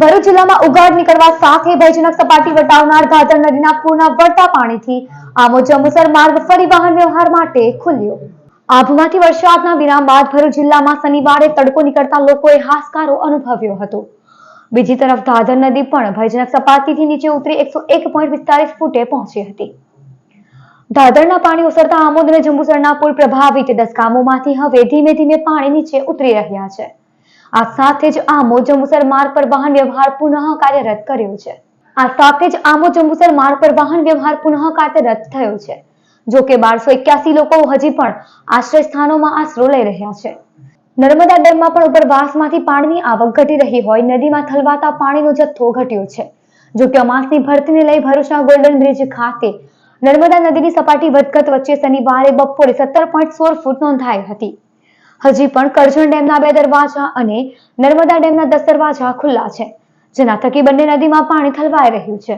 ભરૂચ જિલ્લામાં ઉગાડ નીકળવા સાથે ભયજનક સપાટી વટાવનાર ધાધર નદીના પૂરના વળતા પાણીથી આમો જંબુસર માર્ગ ફરી વાહન વ્યવહાર માટે ખુલ્યો. આભમાંથી વરસાદના વિરામ બાદ ભરૂચ જિલ્લામાં શનિવારે તડકો નીકળતા લોકોએ હાશકારો અનુભવ્યો હતો. બીજી તરફ ધાધર નદી પણ ભયજનક સપાટીથી નીચે ઉતરી એકસો એક પોઈન્ટ પિસ્તાલીસ ફૂટે પહોંચી હતી. ધાધરના પાણી ઓસરતા આમોદ અને જંબુસરના પુલ પ્રભાવિત. દસ ગામોમાંથી હવે ધીમે ધીમે પાણી નીચે ઉતરી રહ્યા છે. આ સાથે જ આમો જંબુસર માર્ગ પર વાહન વ્યવહાર પુનઃ કાર્યરત કર્યો છે. આ સાથે જ આમો જંબુસર માર્ગ પર વાહન વ્યવહાર પુનઃ કાર્યરત થયો છે. જો કે બારસો એક્યાસી લોકો હજી પણ આશ્રય સ્થાનોમાં આશરો લઈ રહ્યા છે. નર્મદા ડેમમાં પણ ઉપરવાસમાંથી પાણીની આવક ઘટી રહી હોય, નદીમાં થલવાતા પાણીનો જથ્થો ઘટ્યો છે. જો કે અમાસની ભરતીને લઈ ભરૂચના ગોલ્ડન બ્રિજ ખાતે નર્મદા નદીની સપાટી વધઘટ વચ્ચે શનિવારે બપોરે સત્તર પોઈન્ટ સોળ ફૂટ નોંધાઈ હતી. હજી પણ કરજણ ડેમના બે દરવાજા અને નર્મદા ડેમના દસ દરવાજા ખુલ્લા છે, જેના થકી બંને નદીમાં પાણી ઠલવાઈ રહ્યું છે.